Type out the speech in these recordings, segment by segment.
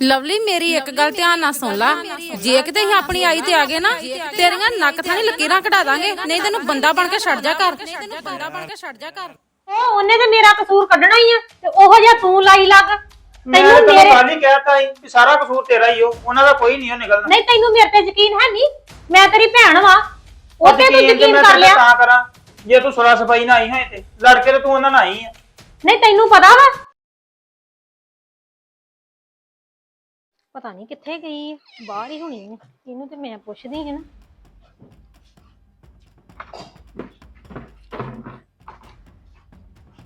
Lovely ਮੇਰੀ ਇੱਕ ਗੱਲ ਧਿਆਨ ਨਾਲ ਸੁਣ ਲਾ। ਜੇ ਕਿਤੇ ਅਸੀਂ ਆਪਣੀ ਆਈ ਤੇ ਆ ਗਏ ਨਾ ਤੇਰੀਆਂ ਨੱਕ ਥਾਣੀ ਲਕੀਰਾਂ ਕਢਾ ਦਾਂਗੇ ਨਹੀਂ ਤੈਨੂੰ ਬੰਦਾ ਬਣ ਕੇ ਛੱਡ ਜਾ ਕਰ ਨਹੀਂ ਤੈਨੂੰ ਬੰਦਾ ਬਣ ਕੇ ਛੱਡ ਜਾ ਕਰ ਉਹ ਉਹਨੇ ਤੇ ਮੇਰਾ ਕਸੂਰ ਕੱਢਣਾ ਹੀ ਆ ਤੇ ਉਹੋ ਜਿਹਾ ਤੂੰ ਲਾਈ ਲੱਗ। ਮੈਂ ਤੈਨੂੰ ਤੈਨੂੰ ਮੇਰੇ ਕੱਲ ਹੀ ਕਹਿਤਾ ਸੀ ਕਿ ਸਾਰਾ ਕਸੂਰ ਤੇਰਾ ਹੀ ਹੋ ਉਹਨਾਂ ਦਾ ਕੋਈ ਨਹੀਂ ਹੋ ਨਿਕਲਣਾ। ਨਹੀਂ ਤੈਨੂੰ ਮੇਰੇ ਤੇ ਯਕੀਨ ਹੈ ਨਹੀਂ ਮੈਂ ਤੇਰੀ ਭੈਣ ਵਾਂ। ਉਹ ਤੇ ਤੂੰ ਯਕੀਨ ਕਰ ਤੇਰੇ ਲਿਆ। ਤਾਂ ਕਰਾਂ ਜੇ ਤੂੰ ਸੁਲਾ ਸਫ਼ਾਈ ਨਾ ਆਈ ਹੈ ਤੇ ਲੜ ਕੇ ਤੇ ਤੂੰ ਉਹਨਾਂ ਨਾਲ ਆਈ ਆ। ਨਹੀਂ ਤੈਨੂੰ ਪਤਾ ਵਾ ਪਤਾ ਨਹੀਂ ਕਿੱਥੇ ਗਈ ਹੈ ਬਾਹਰ ਹੀ ਹੋਣੀ ਹੈ ਇਹਨੂੰ ਤੇ ਮੈਂ ਪੁੱਛਦੀ ਹਾਂ ਨਾ।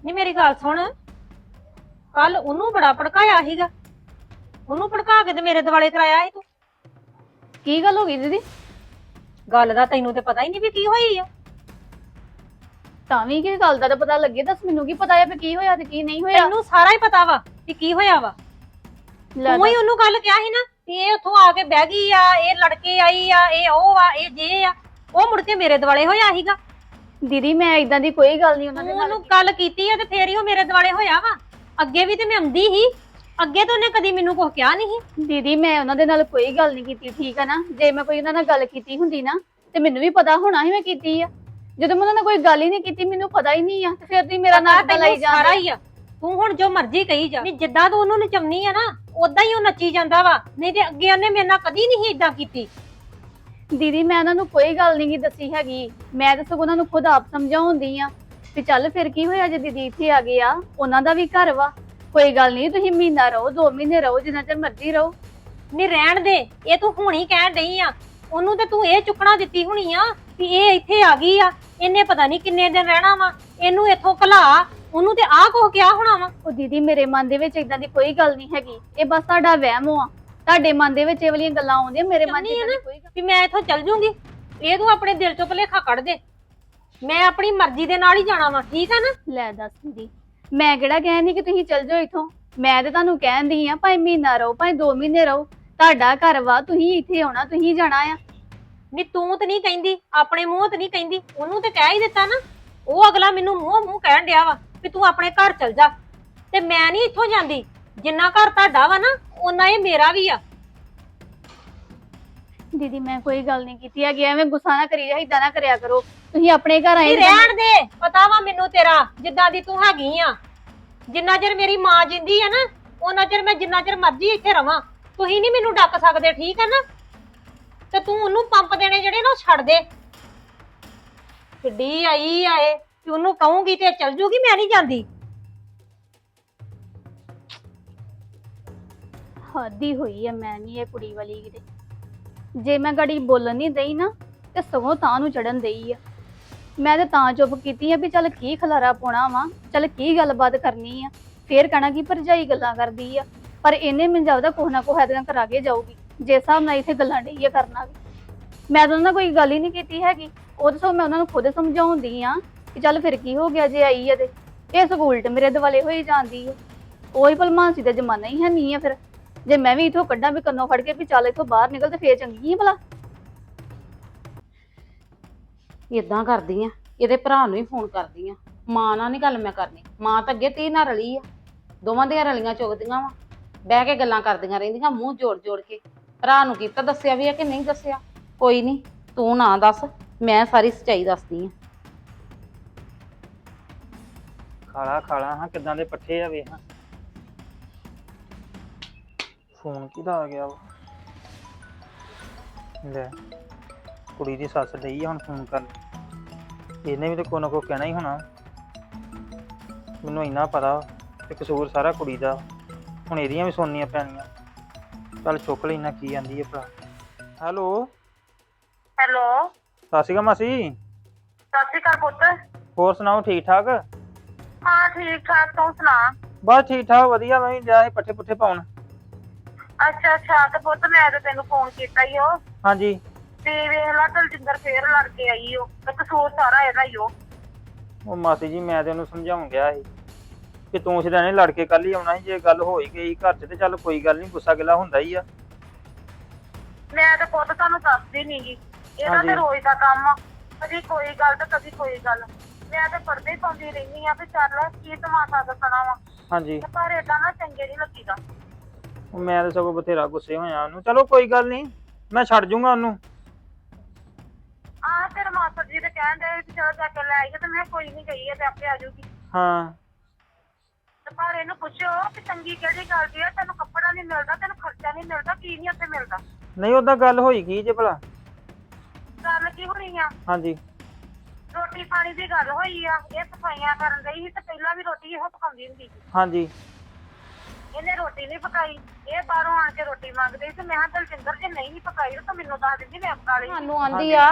ਨਹੀਂ ਮੇਰੀ ਗੱਲ ਸੁਣ। ਕੱਲ ਉਹਨੂੰ ਬੜਾ ਭੜਕਾਇਆ ਸੀਗਾ। ਉਹਨੂੰ ਭੜਕਾ ਕੇ ਤੇ ਮੇਰੇ ਦਿਵਾਲੇ ਕਰਾਇਆ ਸੀ ਤੂੰ। ਕੀ ਗੱਲ ਹੋ ਗਈ ਦੀਦੀ? ਗੱਲ ਦਾ ਤੈਨੂੰ ਤੇ ਪਤਾ ਹੀ ਨਹੀਂ ਵੀ ਕੀ ਹੋਈ ਆ। ਤਾਂ ਵੀ ਕੀ ਗੱਲ ਦਾ ਤਾਂ ਪਤਾ ਲੱਗੇ ਦੱਸ ਮੈਨੂੰ ਕੀ ਪਤਾ ਹੈ ਵੀ ਕੀ ਹੋਇਆ ਤੇ ਕੀ ਨਹੀਂ ਹੋਇਆ। ਤੈਨੂੰ ਸਾਰਾ ਹੀ ਪਤਾ ਵਾ ਕਿ ਕੀ ਹੋਇਆ ਵਾ। ਲੈ ਤੂੰ ਹੀ ਉਹਨੂੰ ਗੱਲ ਕਿਹਾ ਸੀ ਨਾ ਕਿ ਇਹ ਉੱਥੋਂ ਆ ਕੇ ਬਹਿ ਗਈ ਆ ਇਹ ਲੜਕੇ ਆਈ ਆ ਇਹ ਉਹ ਆ ਇਹ ਜੇ ਆ ਉਹ ਮੁੜ ਕੇ ਮੇਰੇ ਦਿਵਾਲੇ ਹੋਇਆ ਸੀਗਾ। ਦੀਦੀ ਮੈਂ ਇਦਾਂ ਦੀ ਕੋਈ ਗੱਲ ਨਹੀਂ ਉਹਨਾਂ ਤੂੰ ਦੇ ਨਾਲ ਉਹਨੂੰ ਗੱਲ ਕੀਤੀ ਆ ਤੇ ਫੇਰ ਹੀ ਉਹ ਮੇਰੇ ਦਿਵਾਲੇ ਹੋਇਆ ਵਾ। ਅੱਗੇ ਵੀ ਤੇ ਮੈਂ ਆਉਂਦੀ ਸੀ ਅੱਗੇ ਤਾਂ ਉਹਨੇ ਕਦੀ ਮੈਨੂੰ ਕੁਝ ਕਿਹਾ ਨਹੀਂ ਸੀ। ਦੀਦੀ ਮੈਂ ਉਹਨਾਂ ਦੇ ਨਾਲ ਕੋਈ ਗੱਲ ਨਹੀਂ ਕੀਤੀ ਠੀਕ ਹੈ ਨਾ? ਜੇ ਮੈਂ ਕੋਈ ਉਹਨਾਂ ਨਾਲ ਗੱਲ ਕੀਤੀ ਹੁੰਦੀ ਨਾ ਤੇ ਮੈਨੂੰ ਵੀ ਪਤਾ ਹੋਣਾ ਸੀ ਮੈਂ ਕੀਤੀ ਆ। ਜਦੋਂ ਮੈਂ ਉਹਨਾਂ ਨਾਲ ਕੋਈ ਗੱਲ ਹੀ ਨਹੀਂ ਕੀਤੀ ਮੈਨੂੰ ਪਤਾ ਹੀ ਨਹੀਂ ਆ ਤੇ ਫਿਰ ਤੁਸੀਂ ਮੇਰਾ ਪਤਾ ਨਾਮ ਤਾਂ ਲਈ ਤੈਨੂੰ ਸਾਰਾ ਜਾਂਦੇ? ਹੀ ਆ। ਤੂੰ ਹੁਣ ਜੋ ਮਰਜ਼ੀ ਕਹੀ ਜਾ। ਨਹੀਂ ਜਿੱਦਾਂ ਤੂੰ ਉਹਨੂੰ ਨਚਾਉਣੀ ਆ ਨਾ ਉਦਾਂ ਹੀ ਉਹ ਨੱਚੀ ਜਾਂਦਾ ਵਾ। ਨਹੀਂ ਤੇ ਅੱਗੇ ਉਹਨੇ ਮੇਰੇ ਨਾਲ ਕਦੀ ਨਹੀਂ ਇਦਾਂ ਕੀਤੀ। ਦੀਦੀ ਮੈਂ ਉਹਨਾਂ ਨੂੰ ਕੋਈ ਗੱਲ ਨਹੀਂ ਦੱਸੀ ਹੈਗੀ। ਮੈਂ ਤਾਂ ਸਗੋਂ ਉਹਨਾਂ ਨੂੰ ਖੁਦ ਆਪ ਸਮਝਾਉਂਦੀ ਆ। ਤੇ ਚੱਲ ਫਿਰ ਕੀ ਹੋਇਆ ਜੇ ਦੀਦੀ ਇੱਥੇ ਆ ਗਏ ਆ? ਉਹਨਾਂ ਦਾ ਵੀ ਘਰ ਵਾ। ਕੋਈ ਗੱਲ ਨਹੀਂ ਤੁਸੀਂ ਮਹੀਨਾ ਰਹੋ ਦੋ ਮਹੀਨੇ ਰਹੋ ਜਿੰਨਾ ਚਿਰ ਮਰਜ਼ੀ ਰਹੋ। ਨਹੀਂ ਰਹਿਣ ਦੇ। ਇਹ ਤੂੰ ਹੁਣੀ ਕਹਿਣ ਡਈ ਆ। ਉਹਨੂੰ ਤੇ ਤੂੰ ਇਹ ਚੁੱਕਣਾ ਦਿੱਤੀ ਹੋਣੀ ਆ ਵੀ ਇਹ ਇੱਥੇ ਆ ਗਈ ਆ। ਇਹਨੇ ਪਤਾ ਨਹੀਂ ਕਿੰਨੇ ਦਿਨ ਰਹਿਣਾ ਵਾ। ਇਹਨੂੰ ਇੱਥੋਂ ਘਲਾ। ਉਹਨੂੰ ਤੇ ਆਹ ਕੋ ਕਿਹਾ ਹੋਣਾ ਵਾ। ਉਹ ਦੀਦੀ ਮੇਰੇ ਮਨ ਦੇ ਵਿੱਚ ਇਦਾਂ ਦੀ ਕੋਈ ਗੱਲ ਨਹੀਂ ਹੈਗੀ। ਇਹ ਬਸ ਤੁਹਾਡਾ ਵਹਿਮ ਆ ਤੁਹਾਡੇ ਮਨ ਦੇ ਵਿੱਚ ਇਹ ਵਾਲੀਆਂ ਗੱਲਾਂ ਆਉਂਦੀਆਂ ਮੇਰੇ ਮਨ 'ਚ ਚਾਹੁੰਦੀ ਆ ਏਦਾਂ ਦੀ ਨਾ ਕੋਈ ਗੱਲ ਵੀ ਮੈਂ ਇੱਥੋਂ ਚੱਲ ਜੂੰਗੀ। ਇਹ ਤੂੰ ਆਪਣੇ ਦਿਲ ਚੋਂ ਭੁਲੇਖਾ ਕੱਢ ਦੇ। ਮੈਂ ਆਪਣੀ ਮਰਜ਼ੀ ਦੇ ਨਾਲ ਹੀ ਜਾਣਾ ਵਾ ਠੀਕ ਆ ਨਾ? ਲੈ ਦੱਸ ਦੀਦੀ ਮੈਂ ਕਿਹੜਾ ਕਹਿੰਦੀ ਕਿ ਤੁਸੀਂ ਚੱਲ ਜਾਓ ਇੱਥੋਂ? ਮੈਂ ਤੇ ਤੁਹਾਨੂੰ ਕਹਿੰਦੀ ਆ ਭਾਵੇਂ ਮਹੀਨਾ ਰਹੋ ਭਾਵੇਂ ਦੋ ਮਹੀਨੇ ਰਹੋ। ਤੁਹਾਡਾ ਘਰ ਵਾ ਤੁਸੀਂ ਇੱਥੇ ਆਉਣਾ ਤੁਸੀਂ ਜਾਣਾ ਆ। ਨਹੀਂ ਤੂੰ ਤੇ ਨਹੀਂ ਕਹਿੰਦੀ ਆਪਣੇ ਮੂੰਹ ਤੇ ਨਹੀਂ ਕਹਿੰਦੀ ਉਹਨੂੰ ਤੇ ਕਹਿ ਹੀ ਦਿੱਤਾ ਨਾ। ਉਹ ਅਗਲਾ ਮੈਨੂੰ ਮੂੰਹ ਮੂੰਹ ਕਹਿਣ ਡਿਆ ਵਾ। ਵੀ ਤੂੰ ਆਪਣੇ ਘਰ ਚੱਲ ਜਾ। ਤੇ ਮੈਂ ਨਹੀਂ ਇੱਥੋਂ ਜਾਂਦੀ। ਜਿੰਨਾ ਘਰ ਤੁਹਾਡਾ ਵਾ ਨਾ ਓਨਾ ਇਹ ਮੇਰਾ ਵੀ ਆ। ਦੀਦੀ ਮੈਂ ਕੋਈ ਗੱਲ ਨਹੀਂ ਕੀਤੀ ਹੈਗੀ। ਐਵੇਂ ਗੁੱਸਾ ਨਾ ਕਰੀ ਜਾ ਇਦਾਂ ਨਾ ਕਰਿਆ ਕਰੋ। ਤੁਸੀਂ ਆਪਣੇ ਘਰ ਆਏ ਰਹਿਣ ਦੇ। ਪਤਾ ਵਾ ਮੈਨੂੰ ਤੇਰਾ ਜਿੱਦਾਂ ਦੀ ਤੂੰ ਹੈਗੀ ਆ। ਜਿੰਨਾ ਚਿਰ ਮੇਰੀ ਮਾਂ ਜਿੰਦੀ ਆ ਨਾ ਉਹਨਾਂ ਚਿਰ ਮੈਂ ਜਿੰਨਾ ਚਿਰ ਮਰਜ਼ੀ ਇੱਥੇ ਰਵਾਂ। ਤੁਸੀਂ ਨਹੀਂ ਮੈਨੂੰ ਡੱਕ ਸਕਦੇ ਠੀਕ ਆ ਨਾ? ਤੇ ਤੂੰ ਉਹਨੂੰ ਪੰਪ ਦੇਣੇ ਜਿਹੜੇ ਨਾ ਉਹ ਛੱਡ ਦੇ। ਕਿੱਡੀ ਆਈ ਆ ਇਹ। ਕਿ ਉਹਨੂੰ ਕਹੂੰਗੀ ਤੇ ਚੱਲ ਜੂਗੀ, ਮੈਂ ਨਹੀਂ ਜਾਂਦੀ। ਹਾਦੀ ਹੋਈ ਆ, ਮੈਂ ਨਹੀਂ ਇਹ ਕੁੜੀ ਵਾਲੀ ਕਿਤੇ। ਜੇ ਮੈਂ ਗੜੀ ਬੋਲਣ ਨਹੀਂ ਦਈ ਨਾ, ਤੇ ਸਗੋਂ ਤਾਂ ਨੂੰ ਚੜਨ ਦਈ ਆ। ਮੈਂ ਤੇ ਤਾਂ ਚੁੱਪ ਕੀਤੀ ਆ ਵੀ ਚੱਲ ਕੀ ਖਲਾਰਾ ਪਾਉਣਾ ਵਾ, ਚੱਲ ਕੀ ਗੱਲਬਾਤ ਕਰਨੀ ਆ। ਫੇਰ ਕਹਿਣਾ ਕਿ ਭਰਜਾਈ ਗੱਲਾਂ ਕਰਦੀ ਆ, ਪਰ ਇਹਨੇ ਮੈਨੂੰ ਜਾਪਦਾ ਕੋਹ ਨਾ ਕੋਹ ਇਹਦੇ ਕਰਾ ਕੇ ਜਾਊਗੀ, ਜੇ ਹਿਸਾਬ ਨਾਲ ਇੱਥੇ ਗੱਲਾਂ ਡਈ ਆ ਕਰਨਾ ਵੀ। ਮੈਂ ਤਾਂ ਉਹਨਾਂ ਨਾਲ ਕੋਈ ਗੱਲ ਹੀ ਨਹੀਂ ਕੀਤੀ ਹੈਗੀ, ਉਹ ਤਾਂ ਸਗੋਂ ਮੈਂ ਉਹਨਾਂ ਨੂੰ ਖੁਦ ਸਮਝਾਉਂਦੀ ਆ ਕਿ ਚੱਲ ਫਿਰ ਕੀ ਹੋ ਗਿਆ ਜੇ ਆਈ ਆ ਤੇ। ਇਹ ਸਕੂਲ ਤੇ ਮੇਰੇ ਦਿਵਾਲੇ ਹੋਈ ਜਾਂਦੀ ਹੈ ਉਹੀ ਭਲਮਾਨਸੀ ਦਾ ਜ਼ਮਾਨਾ ਹੀ ਹੈ ਨਹੀਂ ਆ ਫਿਰ। ਜੇ ਮੈਂ ਵੀ ਇਥੋਂ ਕੱਢਾਂ ਵੀ ਕੰਨੋਂ ਫੜ ਕੇ ਵੀ ਚੱਲ ਇਥੋਂ ਬਾਹਰ ਨਿਕਲ ਤੇ ਫੇਰ ਚੰਗੀ ਆ ਭਲਾ। ਇਦਾਂ ਕਰਦੀ ਆ, ਇਹਦੇ ਭਰਾ ਨੂੰ ਹੀ ਫੋਨ ਕਰਦੀ ਆ। ਮਾਂ ਨਾਲ ਨਹੀਂ ਗੱਲ ਮੈਂ ਕਰਨੀ, ਮਾਂ ਤਾਂ ਅੱਗੇ ਤੀ ਨਾਲ ਰਲੀ ਆ। ਦੋਵਾਂ ਦੀਆਂ ਰਲੀਆਂ ਚੁਗਦੀਆਂ ਵਾ। ਬਹਿ ਕੇ ਗੱਲਾਂ ਕਰਦੀਆਂ ਰਹਿੰਦੀਆਂ, ਮੂੰਹ ਜੋੜ ਜੋੜ ਕੇ। ਭਰਾ ਨੂੰ ਕੀਤਾ ਦੱਸਿਆ ਵੀ ਆ ਕਿ ਨਹੀਂ ਦੱਸਿਆ? ਕੋਈ ਨਹੀਂ ਤੂੰ ਨਾ ਦੱਸ, ਮੈਂ ਸਾਰੀ ਸੱਚਾਈ ਦੱਸਦੀ ਆ। ਖਾਲਾ ਖਾਲਾ ਹਾਂ ਕਿਦਾਂ ਦੇ ਪੱਠੇ ਆ ਵੇਖ ਹਾਂ। ਫੋਨ ਕਿਹਦਾ ਆ ਗਿਆ ਵਾ? ਲੈ ਕੁੜੀ ਦੀ ਸੱਸ ਆ ਹੁਣ ਫੋਨ ਕਰਨ। ਇਹਨੇ ਵੀ ਤਾਂ ਕੋਈ ਨਾ ਕੋਈ ਕਹਿਣਾ ਹੀ ਹੋਣਾ। ਮੈਨੂੰ ਇੰਨਾ ਪਤਾ ਕਿ ਕਸੂਰ ਸਾਰਾ ਕੁੜੀ ਦਾ। ਹੁਣ ਇਹਦੀਆਂ ਵੀ ਸੁਣਨੀਆਂ ਪੈਣੀਆਂ। ਚੱਲ ਚੁੱਕ ਲੈਣਾ ਕੀ ਜਾਂਦੀ ਹੈ ਭਰਾ ਹੈਲੋ? ਹੈਲੋ? ਸਤਿ ਸ਼੍ਰੀ ਅਕਾਲ ਮਾਸੀ। ਸਤਿ ਸ਼੍ਰੀ ਅਕਾਲ ਪੁੱਤ। ਹੋਰ ਸੁਣਾਓ ਠੀਕ ਠਾਕ? ਹਾਂ ਠੀਕ ਠਾਕ ਤੂੰ ਸੁਣਾ? ਬਸ ਠੀਕ ਠਾਕ ਵਧੀਆ ਮੈਂ ਲਿਆ ਸੀ ਪੱਠੇ ਪੁੱਠੇ ਪਾਉਣ। ਅੱਛਾ ਅੱਛਾ ਤੇ ਪੁੱਤ ਮੈਂ ਤਾਂ ਤੈਨੂੰ ਫੋਨ ਕੀਤਾ ਹੀ ਉਹ ਹਾਂਜੀ। ਤੇ ਵੇਖ ਲਾ ਦਲਜਿੰਦਰ ਫੇਰ ਲੜ ਕੇ ਆਈ ਉਹ ਤੇ ਕਸੂਰ ਸਾਰਾ ਇਹਦਾ ਹੀ ਉਹ ਉਹ ਮਾਸੀ ਜੀ ਮੈਂ ਤੇ ਉਹਨੂੰ ਸਮਝਾਉਣ ਗਿਆ ਸੀ ਕਿ ਤੂੰ ਸਿੱਧਾ ਨਹੀਂ ਲੜ ਕੇ ਕੱਲ ਹੀ ਆਉਣਾ ਸੀ ਜੇ ਗੱਲ ਹੋਈ ਗਈ ਘਰ 'ਚ ਤੇ ਚੱਲ ਕੋਈ ਗੱਲ ਨਹੀਂ ਗੁੱਸਾ ਗਿਲਾ ਹੁੰਦਾ ਹੀ ਆ। ਮੈਂ ਤਾਂ ਪੁੱਤ ਤੁਹਾਨੂੰ ਦੱਸਦੀ ਨਹੀਂਗੀ ਇਹਦਾ ਹਾਂਜੀ। ਤੇ ਰੋਜ਼ ਦਾ ਕੰਮ ਆ। ਕਦੀ ਕੋਈ ਗੱਲ ਤੇ ਕਦੀ ਕੋਈ ਗੱਲ। ਮੈਂ ਤਾਂ ਪਰਦੇ ਹੀ ਪਾਉਂਦੀ ਰਹਿੰਦੀ ਆ ਵੀ ਚੱਲ ਕੀ ਤਮਾਸ਼ਾ ਦੱਸਣਾ ਵਾ। ਹਾਂਜੀ। ਤੇ ਪਰ ਏਦਾਂ ਨਾ ਚੰਗੇ ਨਹੀਂ ਲੱਗੀਦਾ। ਉਹ ਮੈਂ ਤਾਂ ਸਗੋਂ ਬਥੇਰਾ ਗੁੱਸੇ ਹੋਇਆ ਉਹਨੂੰ। ਚਲੋ ਕੋਈ ਗੱਲ ਨਹੀਂ ਮੈਂ ਛੱਡ ਜੂੰਗਾ ਉਹਨੂੰ। ਆਹ ਤੇਰੇ ਮਾਸਟਰ ਜੀ ਤੇ ਕਹਿੰਦੇ ਵੀ ਚਲੋ ਜਾ ਕੇ ਲੈ ਆਈਏ ਤੇ ਮੈਂ ਕੋਈ ਨਹੀਂ ਗਈ ਹੈ ਤੇ ਆਪੇ ਆ ਜਾਊਗੀ ਹਾਂ। ਤੇ ਪਰ ਇਹਨੂੰ ਪੁੱਛੋ ਕਿ ਤੰਗੀ ਕਿਹੜੀ ਗੱਲ ਦੀ ਹੈ ਤੈਨੂੰ ਕੱਪੜਾ ਨਹੀਂ ਮਿਲਦਾ ਤੈਨੂੰ ਖਰਚਾ ਨਹੀਂ ਮਿਲਦਾ ਕੀ ਨਹੀਂ ਉੱਥੇ ਮਿਲਦਾ? ਨਹੀਂ ਉਹਦਾ ਗੱਲ ਹੋਈ ਕੀ ਜੇ ਭਲਾ। ਗੱਲ ਕੀ ਹੋਣੀ ਆ? ਹਾਂਜੀ। ਰੋਟੀ ਪਾਣੀ ਦੀ ਗੱਲ ਹੋਈ ਆ ਇਹ ਸਫਾਈਆਂ ਕਰਨ ਗਈ ਸੀ ਤੇ ਪਹਿਲਾਂ ਵੀ ਰੋਟੀ ਇਹੋ ਪਕਾਉਂਦੀ ਹੁੰਦੀ ਸੀ। ਹਾਂਜੀ। ਇਹਨੇ ਰੋਟੀ ਨਹੀਂ ਪਕਾਈ ਇਹ ਬਾਹਰੋਂ ਆਣ ਕੇ ਰੋਟੀ ਮੰਗਦੇ ਸੀ ਤੇ ਮੈਂ ਕਿਹਾ ਦਲਜਿੰਦਰ ਜੇ ਨਹੀਂ ਪਕਾਈ ਤਾਂ ਮੈਨੂੰ ਦੱਸ ਦਿੰਦੀ ਮੈਂ ਪਕਾ ਲਈ। ਸਾਨੂੰ ਆਂਦੀ ਆ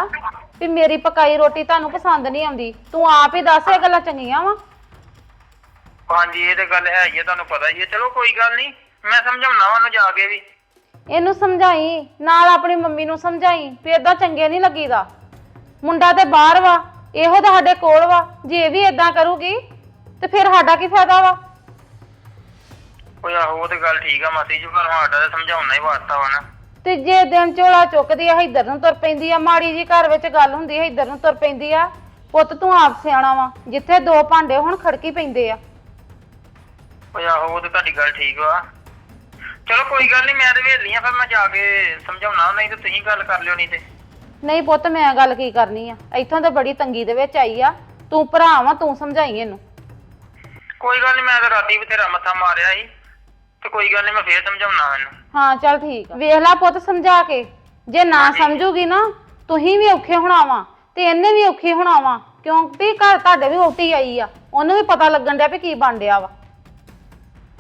ਵੀ ਮੇਰੀ ਪਕਾਈ ਰੋਟੀ ਤੁਹਾਨੂੰ ਪਸੰਦ ਨਹੀਂ ਆਉਂਦੀ ਤੂੰ ਆਪ ਹੀ ਦੱਸ ਇਹ ਗੱਲਾਂ ਚੰਗੀਆਂ ਵਾ? ਹਾਂਜੀ ਇਹ ਤੇ ਗੱਲ ਹੈ ਹੀ ਹੈ ਤੁਹਾਨੂੰ ਪਤਾ ਹੀ ਹੈ ਚਲੋ ਕੋਈ ਗੱਲ ਨਹੀਂ ਮੈਂ ਸਮਝਾਉਣਾ ਉਹਨੂੰ ਜਾ ਕੇ ਵੀ। ਇਹਨੂੰ ਸਮਝਾਈ ਨਾਲ ਆਪਣੀ ਮੰਮੀ ਨੂੰ ਸਮਝਾਈ ਵੀ ਏਦਾਂ ਚੰਗੇ ਨਹੀਂ ਲੱਗੀਦਾ। ਮੁੰਡਾ ਤੇ ਬਾਹਰ ਵਾ ਇਹੋ ਤਾਂ ਸਾਡੇ ਕੋਲ ਵਾ ਜੇ ਇਹ ਵੀ ਏਦਾਂ ਕਰੂਗੀ ਤੇ ਫਿਰ ਸਾਡਾ ਕੀ ਫਾਇਦਾ ਵਾ? ਓਏ ਆਹੋ ਉਹ ਤੇ ਗੱਲ ਠੀਕ ਆ ਮਾਸੀ ਜੀ ਪਰ ਸਾਡਾ ਤਾਂ ਸਮਝਾਉਣਾ ਹੀ ਵਾਸਤਾ ਵਾ ਨਾ। ਤੇ ਜੇ ਦਿਨ ਝੋਲਾ ਚੁੱਕਦੀ ਆ ਇੱਧਰ ਨੂੰ ਤੁਰ ਪੈਂਦੀ ਆ ਮਾੜੀ ਜੀ ਘਰ ਵਿੱਚ ਗੱਲ ਹੁੰਦੀ ਆ ਇੱਧਰ ਨੂੰ ਤੁਰ ਪੈਂਦੀ ਆ ਪੁੱਤ ਤੂੰ ਆਪ ਸਿਆਣਾ ਵਾ ਜਿੱਥੇ ਦੋ ਭਾਂਡੇ ਹੁਣ ਖੜਕੀ ਪੈਂਦੇ ਆ। ਓਏ ਆਹੋ ਉਹ ਤੇ ਤੁਹਾਡੀ ਗੱਲ ਠੀਕ ਵਾ। ਚਲੋ ਕੋਈ ਗੱਲ ਨਹੀਂ ਮੈਂ ਤੇ ਵੇਲੀ ਆ ਫਿਰ ਮੈਂ ਜਾ ਕੇ ਸਮਝਾਉਣਾ ਨਹੀਂ ਤੇ ਤੁਸੀਂ ਗੱਲ ਕਰ ਲਿਓ ਨਹੀਂ ਤੇ। ਨਹੀਂ ਪੁੱਤ ਮੈਂ ਗੱਲ ਕੀ ਕਰਨੀ ਆ? ਇੱਥੋਂ ਤਾਂ ਬੜੀ ਤੰਗੀ ਦੇ ਵਿੱਚ ਆਈ ਆ। ਤੂੰ ਭਰਾ ਵਾ ਤੂੰ ਸਮਝਾਈ ਇਹਨੂੰ। ਕੋਈ ਗੱਲ ਨਹੀਂ ਮੈਂ ਤਾਂ ਰਾਤੀ ਬਥੇਰਾ ਮੱਥਾ ਮਾਰਿਆ ਸੀ। ਤੇ ਕੋਈ ਗੱਲ ਨਹੀਂ ਮੈਂ ਫੇਰ ਸਮਝਾਉਣਾ ਇਹਨੂੰ। ਹਾਂ ਚੱਲ ਠੀਕ ਆ। ਵੇਖ ਲੈ ਪੁੱਤ ਸਮਝਾ ਕੇ। ਜੇ ਨਾ ਸਮਝੂਗੀ ਨਾ ਤੁਸੀਂ ਵੀ ਔਖੇ ਹੋਣਾ ਵਾ ਤੇ ਇਹਨੇ ਵੀ ਔਖੇ ਹੋਣਾ ਵਾ ਕਿਉਂਕਿ ਘਰ ਤੁਹਾਡੇ ਵੀ ਵੋਟੀ ਆਈ ਆ। ਉਹਨੂੰ ਵੀ ਪਤਾ ਲੱਗਣ ਡਿਆ ਵੀ ਕੀ ਬਣ ਡਿਆ ਵਾ।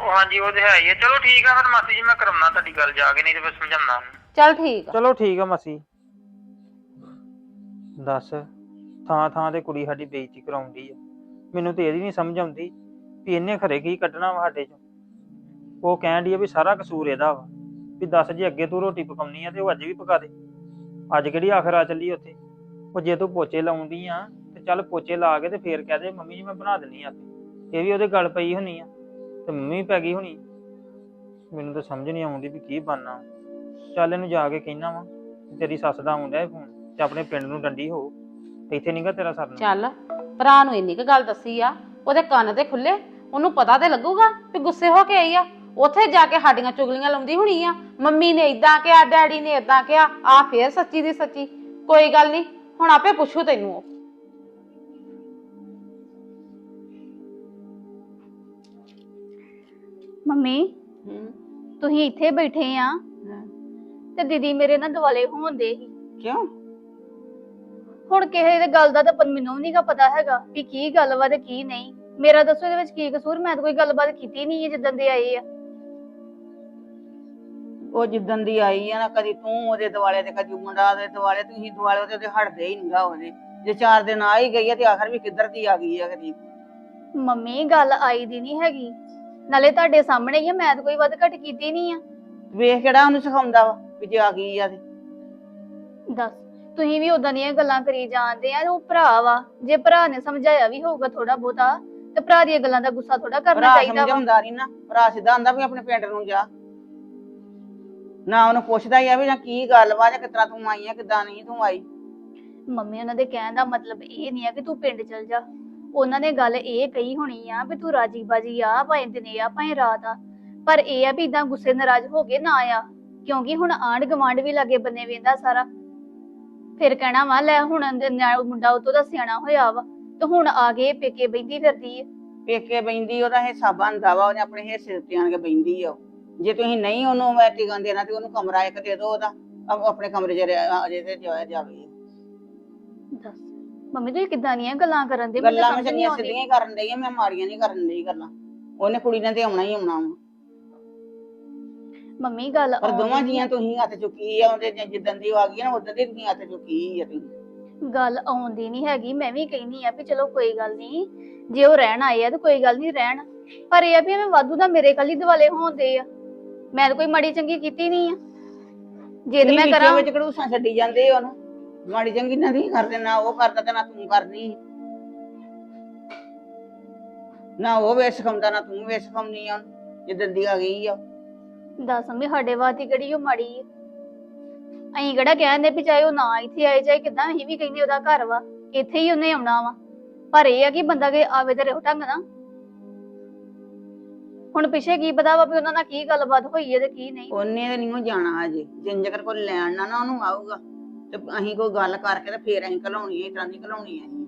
ਉਹ ਹਾਂਜੀ ਉਹ ਤੇ ਹੈ ਹੀ ਹੈ ਚਲੋ ਠੀਕ ਆ ਫਿਰ ਮਾਸੀ ਜੀ ਮੈਂ ਕਰਾਉਣਾ ਤੁਹਾਡੀ ਗੱਲ ਜਾ ਕੇ ਨਹੀਂ ਤੇ ਫਿਰ ਸਮਝਾਉਣਾ ਚੱਲ ਠੀਕ ਆ। ਚਲੋ ਠੀਕ ਆ ਮਾਸੀ। ਦੱਸ, ਥਾਂ ਥਾਂ ਤੇ ਕੁੜੀ ਸਾਡੀ ਬੇਇੱਜ਼ਤੀ ਕਰਾਉਂਦੀ ਆ। ਮੈਨੂੰ ਤੇ ਇਹਦੀ ਨਹੀਂ ਸਮਝ ਆਉਂਦੀ ਵੀ ਇਹਨੇ ਖਰੇ ਕੀ ਕੱਢਣਾ ਵਾ ਸਾਡੇ ਚੋਂ। ਉਹ ਕਹਿਣ ਡਈ ਆ ਵੀ ਸਾਰਾ ਕਸੂਰ ਇਹਦਾ ਵਾ, ਵੀ ਦੱਸ ਜੇ ਅੱਗੇ ਤੂੰ ਰੋਟੀ ਪਕਾਉਣੀ ਆ ਤੇ ਉਹ ਅੱਜ ਵੀ ਪਕਾ ਦੇ। ਅੱਜ ਕਿਹੜੀ ਆਖਰ ਆ ਚੱਲੀ ਉੱਥੇ? ਉਹ ਜੇ ਤੂੰ ਪੋਚੇ ਲਾਉਂਦੀ ਆ ਤੇ ਚੱਲ ਪੋਚੇ ਲਾ ਕੇ ਤੇ ਫੇਰ ਕਹਿ ਦੇ, ਮੰਮੀ ਜੀ, ਮੈਂ ਬਣਾ ਦਿੰਨੀ ਆ ਇਹ ਵੀ ਉਹਦੇ ਗੱਲ ਪਈ ਹੋਣੀ ਆ ਤੇ ਮੰਮੀ ਵੀ ਪੈ ਗਈ ਹੋਣੀ ਮੈਨੂੰ ਤਾਂ ਸਮਝ ਨਹੀਂ ਆਉਂਦੀ ਵੀ ਕੀ ਬਣਨਾ। ਚੱਲ ਇਹਨੂੰ ਜਾ ਕੇ ਕਹਿਣਾ ਵਾ, ਤੇਰੀ ਸੱਸ ਦਾ ਆਉਂਦਾ ਹੈ ਫੋਨ। ਤੇ ਆਪਣੇ ਪਿੰਡ ਨੂੰ ਡੰਡੀ ਹੋ ਤੇ ਇੱਥੇ ਨਹੀਂਗਾ ਤੇਰਾ ਸਰਨਾ ਚੱਲ ਭਰਾ ਨੂੰ ਇੰਨੀ ਕੁ ਗੱਲ ਦੱਸੀ ਆ ਉਹਦੇ ਕੰਨ ਤੇ ਖੁੱਲੇ ਉਹਨੂੰ ਪਤਾ ਤੇ ਲੱਗੂਗਾ ਵੀ ਗੁੱਸੇ ਹੋ ਕੇ ਆਈ ਆ। ਉੱਥੇ ਜਾ ਕੇ ਸਾਡੀਆਂ ਚੁਗਲੀਆਂ ਲਾਉਂਦੀ ਹੋਣੀ ਆ। ਮੰਮੀ ਨੇ ਇਦਾਂ ਕਿਹਾ ਡੈਡੀ ਨੇ ਇਦਾਂ ਕਿਹਾ ਆ ਫੇਰ ਸੱਚੀ ਦੀ ਸੱਚੀ। ਕੋਈ ਗੱਲ ਨਹੀਂ ਹੁਣ ਆਪੇ ਪੁੱਛੂ ਤੈਨੂੰ ਉਹ। ਮੰਮੀ ਤੁਸੀਂ ਇੱਥੇ ਬੈਠੇ ਆ। ਤੇ ਦੀਦੀ ਮੇਰੇ ਨਾਲ ਦਿਵਾਲੇ ਹੋਣਦੇ ਸੀ। ਕਿਉਂ? ਹੁਣ ਕਿਸੇ ਦੇ ਗੱਲ ਦਾ ਤਾਂ ਪਰ ਮੈਨੂੰ ਵੀ ਨਹੀਂਗਾ ਪਤਾ ਹੈਗਾ ਕਿ ਕੀ ਗੱਲ ਵਾ ਤੇ ਕੀ ਨਹੀਂ। ਮੇਰਾ ਦੱਸੋ ਇਹਦੇ ਵਿੱਚ ਕੀ ਕਸੂਰ? ਮੈਂ ਤਾਂ ਕੋਈ ਗੱਲਬਾਤ ਕੀਤੀ ਨਹੀਂ ਹੈ ਜਿੱਦਾਂ ਦੇ ਆਏ ਆ। ਉਹ ਜਿੱਦਣ ਦੀ ਆਈ ਆ ਨਾ ਕਦੀ ਤੂੰ ਉਹਦੇ ਦਿਵਾਲੇ ਤੇ ਕਦੀ ਮੁੰਡਾ ਦੇ ਦਿਵਾਲੇ ਤੁਸੀਂ ਦਿਵਾਲੇ ਉਹਦੇ ਤੇ ਹਟਦੇ ਹੀ ਨਹੀਂਗਾ ਉਹਦੇ। ਜੇ ਚਾਰ ਦਿਨ ਆ ਹੀ ਗਈ ਆ ਤੇ ਆਖਰ ਵੀ ਕਿੱਧਰ ਦੀ ਆ ਗਈ ਆ ਕਦੀ। ਮੰਮੀ ਗੱਲ ਆਈ ਦੀ ਨਹੀਂ ਹੈਗੀ। ਨਾਲੇ ਤੁਹਾਡੇ ਸਾਹਮਣੇ ਹੀ ਆ ਮੈਂ ਤਾਂ ਕੋਈ ਵੱਧ ਘੱਟ ਕੀਤੀ ਨਹੀਂ ਆ। ਵੇਖ ਕਿਹੜਾ ਉਹਨੂੰ ਸਿਖਾਉਂਦਾ ਵਾ ਵੀ ਜੇ ਆ ਗਈ ਆ ਤੇ। ਦੱਸ ਤੁਸੀਂ ਵੀ ਉਦਾਂ ਦੀਆਂ ਗੱਲਾਂ ਕਰੀ ਜਾਂਦੇ ਆ ਉਹ ਭਰਾ ਵਾ। ਜੇ ਭਰਾ ਨੇ ਸਮਝਾਇਆ ਵੀ ਹੋਊਗਾ ਥੋੜਾ ਬਹੁਤਾ ਤੇ ਭਰਾ ਦੀਆਂ ਗੱਲਾਂ ਦਾ ਗੁੱਸਾ ਥੋੜਾ ਕਰਨਾ ਭਰਾ ਚਾਹੀਦਾ ਵਾ। ਸਮਝਾਉਂਦਾ ਨਹੀਂ ਨਾ ਭਰਾ ਸਿੱਧਾ ਆਂਦਾ ਵੀ ਆਪਣੇ ਪਿੰਡ ਨੂੰ ਜਾ। ਨਾ ਉਹਨੂੰ ਪੁੱਛਦਾ ਹੀ ਆ ਵੀ ਜਾਂ ਕੀ ਗੱਲ ਵਾ ਜਾਂ ਕਿਤਨਾ ਤੂੰ ਆਈ ਆ ਕਿੱਦਾਂ ਨਹੀਂ ਤੂੰ ਆਈ। ਮੰਮੀ ਉਹਨਾਂ ਦੇ ਕਹਿਣ ਦਾ ਮਤਲਬ ਇਹ ਨਹੀਂ ਆ ਕਿ ਤੂੰ ਪਿੰਡ ਚਲ ਜਾ। ਉਹਨਾਂ ਨੇ ਗੱਲ ਇਹ ਕਹੀ ਹੋਣੀ ਆ ਵੀ ਤੂੰ ਰਾਜੀ ਬਾਜੀ ਆ ਭਾਵੇਂ ਦਿਨੇ ਆ ਭਾਵੇਂ ਰਾਤ ਆ। ਪਰ ਇਹ ਆ ਵੀ ਇਦਾਂ ਗੁੱਸੇ ਨਾਰਾਜ਼ ਹੋ ਕੇ ਨਾ ਆ। ਕਿਉਂਕਿ ਹੁਣ ਆਂਢ ਗਵਾਂਢ ਵੀ ਲਾਗੇ ਬੰਨੇ ਵੇਂਦਾ ਸਾਰਾ। ਫਿਰ ਕਹਿਣਾ ਵਾ ਲੈ ਹੁਣ ਇਹਦੇ ਨਾਲ ਮੁੰਡਾ ਉਤੋਂ ਦਾ ਸਿਆਣਾ ਹੋਇਆ ਵਾ ਤੇ ਹੁਣ ਆ ਕੇ ਪੇਕੇ ਬੈਂਦੀ ਫਿਰਦੀ ਆ। ਪੇਕੇ ਬੈਂਦੀ ਉਹਦਾ ਹਿੱਸਾ ਬਣਦਾ ਵਾ ਉਹਨੇ ਆਪਣੇ ਹਿੱਸੇ ਤੇ ਆਣ ਕੇ ਬੈਂਦੀ ਆ ਉਹ। ਜੇ ਤੁਸੀਂ ਨਹੀਂ ਉਹਨੂੰ ਮੈਂ ਟਿਕਣ ਦੇਣਾ ਤੇ ਉਹਨੂੰ ਕਮਰਾ ਇੱਕ ਦੇ ਦਿਓ ਉਹਦਾ ਆਪ- ਆਪਣੇ ਕਮਰੇ 'ਚ ਰਹਿ- ਅਜੇ ਤੇ ਜਾਇਆ ਜਾਵੇ। ਦੱਸ ਮੰਮੀ ਤੂੰ ਕਿਦਾਂ ਦੀਆਂ ਗੱਲਾਂ ਕਰਨ ਦੇ? ਗੱਲਾਂ ਮੈਂ ਚੰਗੀਆਂ ਸਿੱਧੀਆਂ ਹੀ ਕਰਨ ਡਈ ਆ ਮੈਂ ਮਾੜੀਆਂ ਨਹੀਂ ਕਰਨ ਡਈ ਗੱਲਾਂ। ਉਹਨੇ ਕੁੜੀ ਨੇ ਤੇ ਆਉਣਾ ਹੀ ਆਉਣਾ ਵਾ। ਮੰਮੀ ਗੱਲ ਪਰ ਦੋਵਾਂ ਆਉਂਦੀ ਜੀਆਂ ਤੁਸੀਂ ਹੱਥ ਚੁੱਕੀ ਆ ਉਹਦੇ ਜੇ ਜਿੱਦਣ ਦੀ ਉਹ ਆ ਗਈ ਆ ਨਾ ਉਦੋਂ ਦੀ ਤੁਸੀਂ ਹੱਥ ਚੁੱਕੀ ਆ ਤੁਸੀਂ। ਗੱਲ ਆਉਂਦੀ ਨਹੀਂ ਹੈਗੀ ਮੈਂ ਵੀ ਕਹਿੰਦੀ ਆ ਵੀ ਚਲੋ ਕੋਈ ਗੱਲ ਨਹੀਂ ਜੇ ਉਹ ਰਹਿਣ ਆਏ ਆ ਤਾਂ ਕੋਈ ਗੱਲ ਨਹੀਂ ਰਹਿਣ। ਪਰ ਇਹ ਆ ਵੀ ਐਵੇਂ ਵਾਧੂ ਦਾ ਮੇਰੇ ਕੱਲ ਹੀ ਦਿਵਾਲੇ ਹੋਣਦੇ ਆ। ਮੈਂ ਤਾਂ ਕੋਈ ਮਾੜੀ ਚੰਗੀ ਕੀਤੀ ਨਹੀਂ ਆ। ਜੇ ਤੇ ਮੈਂ ਵਿੱਚੋਂ ਕਰਾਂ ਵਿੱਚ ਕੜੂਸਾਂ ਛੱਡੀ ਜਾਂਦੇ ਉਹਨੂੰ। ਮਾੜੀ ਚੰਗੀ ਨਾ ਨਹੀਂ ਕਰਦੇ ਨਾ ਉਹ ਕਰਦਾ ਤੇ ਨਾ ਤੂੰ ਕਰਦੀ ਨਾ ਉਹ ਵੇਸ ਸਿਖਾਉਂਦਾ ਨਾ ਤੂੰ ਵੇਸ ਸਿਖਾਉਂਦੀ ਆ ਉਹਨੂੰ। ਜਿੱਦਣ ਦੀ ਆ ਗਈ ਆ। ਦੱਸ ਮੰਮੀ ਸਾਡੇ ਵਾਤੀ ਕਿਹੜੀ ਉਹ ਮਾੜੀ ਆ? ਅਹੀਂ ਕਿਹੜਾ ਕਹਿੰਦੇ ਵੀ ਚਾਹੇ ਉਹ ਨਾ ਇੱਥੇ ਆਏ ਚਾਹੇ ਕਿਦਾਂ ਅਸੀਂ ਵੀ ਕਹਿੰਦੇ ਉਹਦਾ ਘਰ ਵਾ ਇੱਥੇ ਹੀ ਉਹਨੇ ਆਉਣਾ ਵਾ। ਪਰ ਇਹ ਆ ਕਿ ਬੰਦਾ ਕਿ ਆਵੇ ਤੇ ਰਹੋ ਢੰਗ ਨਾਲ। ਹੁਣ ਪਿੱਛੇ ਕੀ ਪਤਾ ਵਾ ਵੀ ਉਹਨਾਂ ਨਾਲ ਕੀ ਗੱਲਬਾਤ ਹੋਈ ਹੈ ਤੇ ਕੀ ਨਹੀਂ। ਉਹਨੇ ਤੇ ਨਹੀਂ ਜਾਣਾ ਹਜੇ। ਜਿੰਨ ਜਕਰ ਕੋਈ ਲੈਣ ਨਾ ਨਾ ਉਹਨੂੰ ਆਊਗਾ। ਤੇ ਅਸੀਂ ਕੋਈ ਗੱਲ ਕਰਕੇ ਤੇ ਫੇਰ ਅਸੀਂ ਘਲਾਉਣੀ ਇਸ ਤਰ੍ਹਾਂ ਦੀ ਘਲਾਉਣੀ ਹੈ ਅਸੀਂ।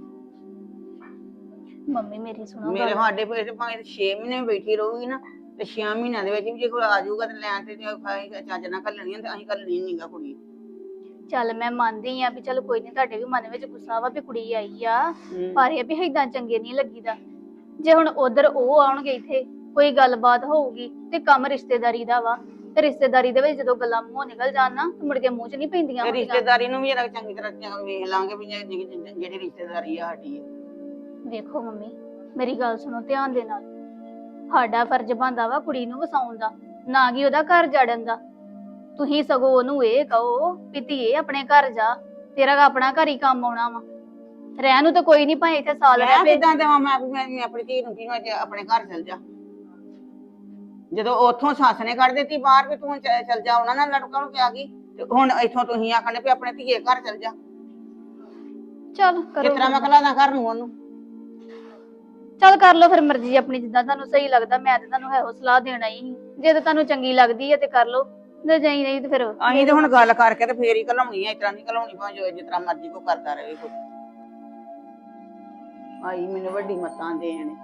ਮੰਮੀ ਮੇਰੀ ਸੁਣੋ ਮੇਰੇ ਗੱਲ। ਸਾਡੇ ਪੇਟ ਭਾਵੇਂ 6 ਮਹੀਨੇ ਵੀ ਬੈਠੀ ਰਹੂਗੀ ਨਾ ਤੇ 6 ਮਹੀਨਿਆਂ ਦੇ ਵਿੱਚ ਵੀ ਜੇ ਕੋਈ ਆ ਜਾਊਗਾ ਤੇ ਲੈਣ ਤੇ ਜੇ ਅਸੀਂ ਚੱਜ ਨਾਲ ਘੱਲਣੀ ਆ ਤੇ ਅਸੀਂ ਘੱਲਣੀ ਨਹੀਂਗਾ ਕੁੜੀ। ਚੱਲ ਮੈਂ ਮੰਨਦੀ ਆ ਵੀ ਚੱਲ ਕੋਈ ਨਹੀਂ ਤੁਹਾਡੇ ਵੀ ਮਨ ਵਿੱਚ ਗੁੱਸਾ ਵਾ ਵੀ ਕੁੜੀ ਆਈ ਆ। ਪਰ ਇਹ ਵੀ ਏਦਾਂ ਚੰਗੇ ਨਹੀਂ ਲੱਗੀਦਾ। ਜੇ ਹੁਣ ਉਧਰ ਉਹ ਆਉਣਗੇ ਇੱਥੇ ਕੋਈ ਗੱਲਬਾਤ ਹੋਊਗੀ ਤੇ ਕੰਮ ਰਿਸ਼ਤੇਦਾਰੀ ਦਾ ਵਾ। ਤੇ ਰਿਸ਼ਤੇਦਾਰੀ ਦੇ ਵਿੱਚ ਜਦੋਂ ਗੱਲਾਂ ਮੂੰਹੋਂ ਨਿਕਲ ਜਾਣ ਨਾ ਤੇ ਮੁੜ ਕੇ ਮੂੰਹ 'ਚ ਨਹੀਂ ਪੈਂਦੀਆਂ। ਰਿਸ਼ਤੇਦਾਰੀ ਨੂੰ ਵੀ ਜਰਾ ਚੰਗੀ ਤਰ੍ਹਾਂ ਵੇਖ ਲਾਂਗੇ ਵੀ ਜਿਹੜੀ ਰਿਸ਼ਤੇਦਾਰੀ ਆ ਸਾਡੀ। ਵੇਖੋ ਮੰਮੀ ਮੇਰੀ ਗੱਲ ਸੁਣੋ ਧਿਆਨ ਦੇ ਨਾਲ। ਸਾਡਾ ਫਰਜ਼ ਬਣਦਾ ਵਾ ਕੁੜੀ ਨੂੰ ਵਸਾਉਣ ਦਾ ਨਾ ਕਿ ਉਹਦਾ ਘਰ ਜੜਨ ਦਾ। ਤੁਸੀਂ ਸਗੋਂ ਉਹਨੂੰ ਇਹ ਕਹੋ ਵੀ ਧੀਏ ਆਪਣੇ ਘਰ ਜਾ ਤੇਰਾ ਆਪਣਾ ਘਰ ਹੀ ਕੰਮ ਆਉਣਾ ਵਾ। ਰਹਿਣ ਨੂੰ ਤਾਂ ਕੋਈ ਨਹੀਂ ਭਾਵੇਂ ਇੱਥੇ ਸਾਲ ਰਹਿ ਮੈਂ ਪਏ ਕਿਦਾਂ ਦੇਵਾਂ ਮੈਂ ਮੈਂ ਮੈਂ ਆਪਣੀ ਧੀ ਨੂੰ ਕਿਹਾ ਆਪਣੇ ਘਰ ਚਲ ਜਾ। ਜਦੋਂ ਉੱਥੋਂ ਸੱਸ ਨੇ ਕੱਢ ਦਿੱਤੀ ਬਾਹਰ ਵੀ ਤੂੰ ਚ- ਚਲ ਜਾ ਉਹਨਾਂ ਨਾਲ ਲੜਕਾ ਨੂੰ ਪਿਆ ਗਈ ਤੇ ਹੁਣ ਇੱਥੋਂ ਤੁਸੀਂ ਆਖਣੇ ਵੀ ਆਪਣੇ ਧੀਏ ਘਰ ਚਲ ਜਾ। ਚੱਲ ਕਰੋ ਕਿਸ ਤਰ੍ਹਾਂ ਮੈਂ ਕਲਾਦਾ ਘਰ ਨੂੰ ਉਹਨੂੰ। ਚੱਲ ਕਰ ਲਓ ਫਿਰ ਮਰਜ਼ੀ ਆਪਣੀ ਜਿੱਦਾਂ ਤੁਹਾਨੂੰ ਸਹੀ ਲੱਗਦਾ, ਮੈਂ ਤੇ ਤੁਹਾਨੂੰ ਇਹੋ ਸਲਾਹ ਦੇਣਾ ਹੀ ਸੀ। ਜੇ ਤੇ ਤੁਹਾਨੂੰ ਚੰਗੀ ਲੱਗਦੀ ਹੈ ਤੇ ਕਰ ਲਓ, ਜੇ ਨਹੀਂ ਨਹੀਂ ਤੇ ਫਿਰ ਅਸੀਂ ਤੇ ਹੁਣ ਗੱਲ ਕਰਕੇ ਤੇ ਫੇਰ ਹੀ ਘਲਾਉਣੀ ਆ, ਇਸ ਤਰ੍ਹਾਂ ਨਹੀਂ ਘਲਾਉਣੀ ਭਾਵੇਂ ਜੋ, ਜਿਸ ਤਰ੍ਹਾਂ ਮਰਜ਼ੀ ਕੋ ਕਰਦਾ ਰਹੇ ਕੋਈ। ਆਈ ਮੈਨੂੰ ਵੱਡੀ ਮੱਤਾਂ ਦੇਣ।